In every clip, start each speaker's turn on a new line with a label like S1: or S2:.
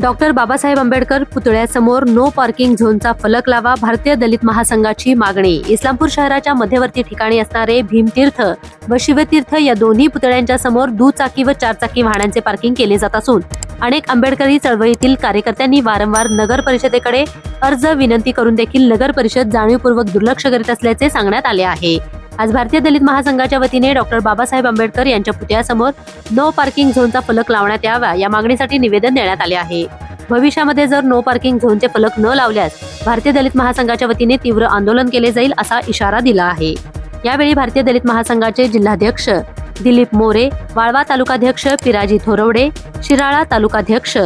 S1: Doctor Babasaheb Ambedkar पुतळ्यासमोर no parking झोनचा फलक लावा भारतीय दलित महासंघाची मागणी. इस्लामपूर शहराच्या मध्यवर्ती ठिकाणी असणारे भीमतीर्थ व शिवतीर्थ या दोन्ही पुतळ्यांच्या समोर दुचाकी व चारचाकी वाहनांचे पार्किंग केले जात असून अनेक आंबेडकरी चळवळीतील कार्यकर्त्यांनी वारंवार नगर परिषदेकडे अर्ज विनंती करून देखील नगर परिषद जाणीवपूर्वक दुर्लक्ष करीत असल्याचे सांगण्यात आले आहे. आज भारतीय दलित महासंघाच्या वतीने डॉक्टर बाबासाहेब आंबेडकर यांच्या पुतळ्यासमोर नो पार्किंग झोनचा फलक लावण्यात यावा या मागणीसाठी निवेदन देण्यात आले आहे. भविष्यामध्ये जर नो पार्किंग झोनचे फलक न लावल्यास भारतीय दलित महासंघाच्या वतीने तीव्र आंदोलन केले जाईल असा इशारा दिला आहे. यावेळी भारतीय दलित महासंघाचे जिल्हाध्यक्ष दिलीप मोरे वाळवा तालुकाध्यक्ष पिराजी थोरवडे शिराळा तालुकाध्यक्ष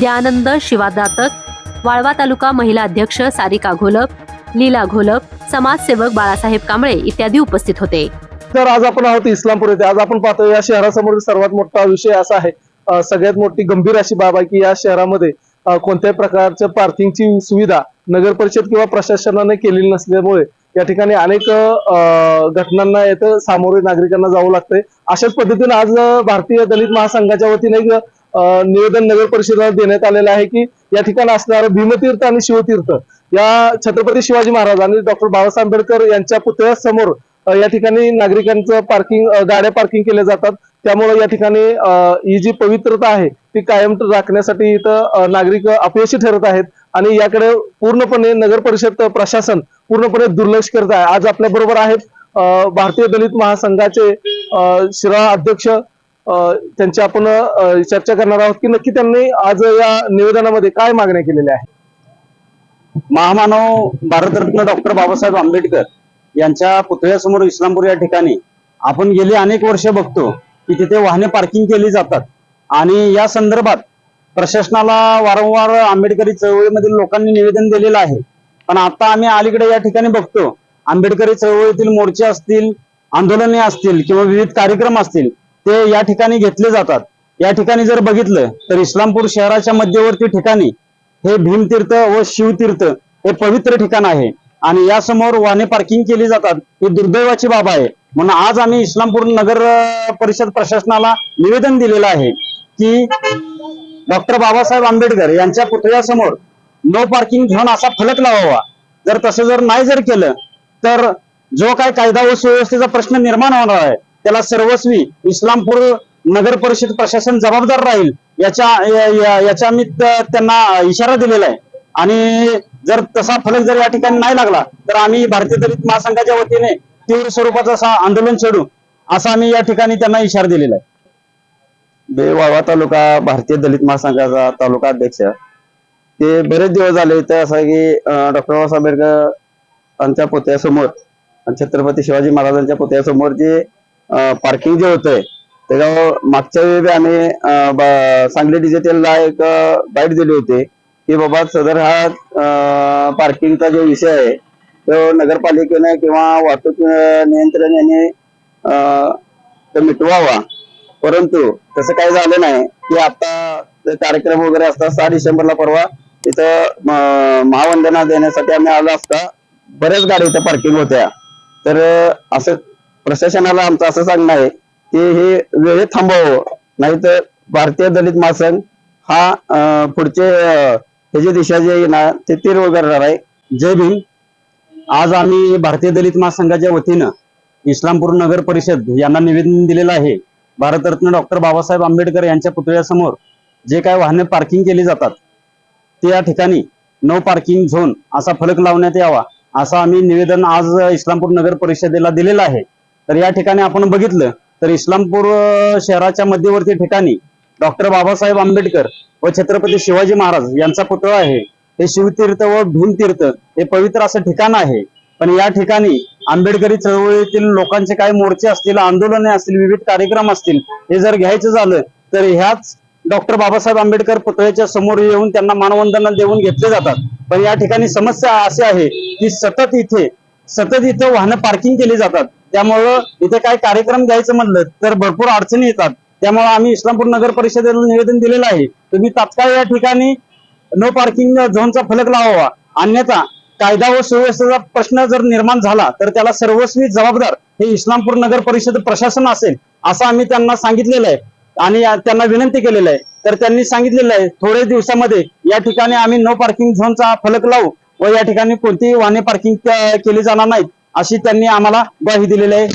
S1: दयानंद शिवादातक वाळवा तालुका महिला अध्यक्ष सारिका घोलप लीला घोलप समाजसेवक बाळासाहेब कांबळे इत्यादी उपस्थित होते.
S2: तर आज आपण आहोत इस्लामपूर येथे. आज आपण पाहतो या शहरासमोर सर्वात मोठा विषय असा आहे. सगळ्यात मोठी गंभीर अशी बाब आहे की या शहरामध्ये कोणत्याही प्रकारच्या पार्किंगची सुविधा नगर परिषद किंवा प्रशासनाने केलेली नसल्यामुळे या ठिकाणी अनेक अं, घटनांना येत सामोरे नागरिकांना जावं लागतंय. अशाच पद्धतीने आज भारतीय दलित महासंघाच्या वतीने एक निवेदन नगर परिषदेला देण्यात आलेलं आहे की या ठिकाणी असणारं भीमतीर्थ आणि शिवतीर्थ या छत्रपती शिवाजी महाराज आणि डॉक्टर बाबासाहेब आंबेडकर यांच्या पुतळ्यासमोर या ठिकाणी नागरिकांचं पार्किंग गाड्या पार्किंग केल्या जातात. त्यामुळे या ठिकाणी ही जी पवित्रता आहे ती कायम राखण्यासाठी इथं नागरिक अपयशी ठरत आहेत. आणि याकडे पूर्णपणे नगर परिषद प्रशासन पूर्णपणे दुर्लक्ष करत आहे. आज आपल्या बरोबर आहेत भारतीय दलित महासंघाचे अ, शिराळा अध्यक्ष. त्यांची आपण चर्चा करणार आहोत की नक्की त्यांनी आज या निवेदनामध्ये काय मागण्या केलेल्या आहेत?
S3: महामानव भारतरत्न डॉक्टर बाबासाहेब आंबेडकर यांच्या पुतळ्यासमोर इस्लामपूर या ठिकाणी आपण गेली अनेक वर्ष बघतो की तिथे वाहने पार्किंग केली जातात. आणि या संदर्भात प्रशासनाला वारंवार आंबेडकरी चळवळीमधील लोकांनी निवेदन दिलेलं आहे. पण आता आम्ही अलीकडे या ठिकाणी बघतो आंबेडकरी चळवळीतील मोर्चे असतील आंदोलने असतील किंवा विविध कार्यक्रम असतील ते या ठिकाणी घेतले जातात. या ठिकाणी जर बघितलं तर इस्लामपूर शहराच्या मध्यवर्ती ठिकाणी हे भीमतीर्थ व शिवतीर्थ हे पवित्र ठिकाण आहे. आणि यासमोर वाहने पार्किंग केली जातात. ही दुर्दैवाची बाब आहे. म्हणून आज आम्ही इस्लामपूर नगर परिषद प्रशासनाला निवेदन दिलेलं आहे की डॉक्टर बाबासाहेब आंबेडकर यांच्या पुतळ्यासमोर नो पार्किंग घेऊन असा फलक लावावा. जर तसं जर नाही जर केलं तर जो काय कायदा व सुव्यवस्थेचा प्रश्न निर्माण होणार आहे त्याला सर्वस्वी इस्लामपूर नगर परिषद प्रशासन जबाबदार राहील. याच्या याच्या मी याचा आम्ही त्यांना इशारा दिलेला आहे. आणि जर तसा फलक जर या ठिकाणी नाही लागला तर आम्ही भारतीय दलित महासंघाच्या वतीने तीव्र स्वरूपाचं असा आंदोलन छेडू असा आम्ही या ठिकाणी त्यांना इशारा दिलेला आहे. बेवाळवा तालुका भारतीय दलित महासंघाचा तालुका अध्यक्ष. ते बरेच दिवस झाले तर असं की डॉक्टर बाबासाहेब आंबेडकर यांच्या पुतळ्यासमोर आणि छत्रपती शिवाजी महाराजांच्या पुतळ्यासमोर जे पार्किंग जे होतंय त्याच्यावर मागच्या वेळी आम्ही सांगली डिजिटलला एक बाईट दिली होती की बाबा सदर हा पार्किंगचा जो विषय आहे तो नगरपालिकेने किंवा वाहतूक नियंत्रण यांनी तो मिटवावा. परंतु तसं काही झालं नाही की आता कार्यक्रम वगैरे असतात सहा डिसेंबरला परवा इथं महावंदना देण्यासाठी आम्ही आलो असता बऱ्याच गाड्या इथं पार्किंग होत्या. तर असं प्रशासनाला आमचं असं सांगणं आहे ते हे वेळेत थांबवावं. नाहीतर भारतीय दलित महासंघ हा पुढचे हे दिशा जे आहे ना ते तीर वगैरे आहे. जय भीम. आज आम्ही भारतीय दलित महासंघाच्या वतीनं इस्लामपूर नगर परिषद यांना निवेदन दिलेलं आहे. भारतरत्न डॉक्टर बाबासाहेब आंबेडकर यांच्या पुतळ्यासमोर जे काय वाहने पार्किंग केली जातात ते या ठिकाणी नो पार्किंग झोन असा फलक लावण्यात यावा असं आम्ही निवेदन आज इस्लामपूर नगर परिषदेला दिलेलं आहे. तर या ठिकाणी आपण बघितलं तर इस्लामपूर शहराच्या मध्यवर्ती ठिकाणी डॉक्टर बाबासाहेब आंबेडकर व छत्रपती शिवाजी महाराज यांचा पुतळा आहे. हे शिवतीर्थ व भीमतीर्थ हे पवित्र असं ठिकाण आहे. पण या ठिकाणी आंबेडकरी चळवळीतील लोकांचे काही मोर्चे असतील आंदोलने असतील विविध कार्यक्रम असतील हे जर घ्यायचं झालं तर ह्याच डॉक्टर बाबासाहेब आंबेडकर पुतळ्याच्या समोर येऊन त्यांना मानवंदना देऊन घेतले जातात. पण या ठिकाणी समस्या अशी आहे की सतत इथे सतत इथं वाहनं पार्किंग केली जातात. त्यामुळं इथे काय कार्यक्रम घ्यायचं म्हणलं तर भरपूर अडचणी येतात. त्यामुळे आम्ही इस्लामपूर नगर परिषदेला निवेदन दिलेलं आहे तुम्ही तात्काळ या ठिकाणी नो पार्किंग झोनचा फलक लावावा. अन्यथा कायदा व सुव्यवस्थेचा प्रश्न जर निर्माण झाला तर त्याला सर्वस्वी जबाबदार हे इस्लामपूर नगर परिषद प्रशासन असेल असं आम्ही त्यांना सांगितलेलं आहे. आणि त्यांना विनंती केलेलं आहे. तर त्यांनी सांगितलेलं आहे थोड्या दिवसामध्ये या ठिकाणी आम्ही नो पार्किंग झोनचा फलक लावू व या ठिकाणी कोणतीही वाहने पार्किंग केली जाणार नाहीत. अशी त्यांनी आम्हाला ग्वाही दिलेली आहे.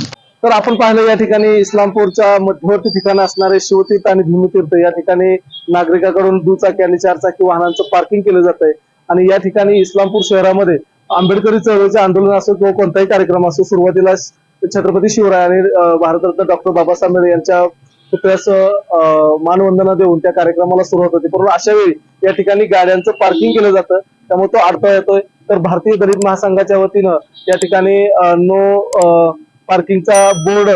S2: तर आपण पाहिलं या ठिकाणी इस्लामपूरच्या मध्यवर्ती ठिकाण असणारे शिवतीर्थ आणि भीमतीर्थ. या ठिकाणी नागरिकाकडून दुचाकी आणि चारचाकी वाहनांचं पार्किंग केलं जात आहे आणि या ठिकाणी इस्लामपूर शहरामध्ये आंबेडकरी चळवळीचे आंदोलन असो किंवा कोणताही कार्यक्रम असो सुरुवातीला छत्रपती शिवराय आणि भारतरत्न डॉक्टर बाबासाहेब आंबेडकर यांच्या पुतळ्यास अं, मानवंदना देऊन त्या कार्यक्रमाला सुरुवात होते. परंतु अशा वेळी या ठिकाणी गाड्यांचं पार्किंग केलं जातं. त्यामुळे तो अडथळा येतोय. तर भारतीय दलित महासंघाच्या वतीनं या ठिकाणी नो पार्किंगचा बोर्ड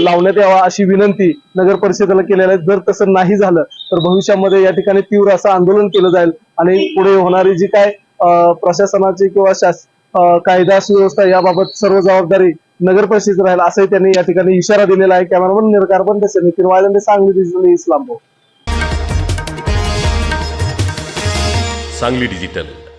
S2: लावण्यात यावा अशी विनंती नगर परिषदेला केलेली आहे. जर तसं नाही झालं तर भविष्यामध्ये या ठिकाणी तीव्र असं आंदोलन केलं जाईल आणि पुढे होणारी जी काय प्रशासनाची किंवा शास कायदा सुव्यवस्था याबाबत सर्व जबाबदारी नगर परिषद राहील असंही त्यांनी या ठिकाणी इशारा दिलेला आहे. कॅमेरामन निरकार बंद नितीन वाळंदे सांगली डिजिटल इस्लाम
S4: सांगली डिजिटल.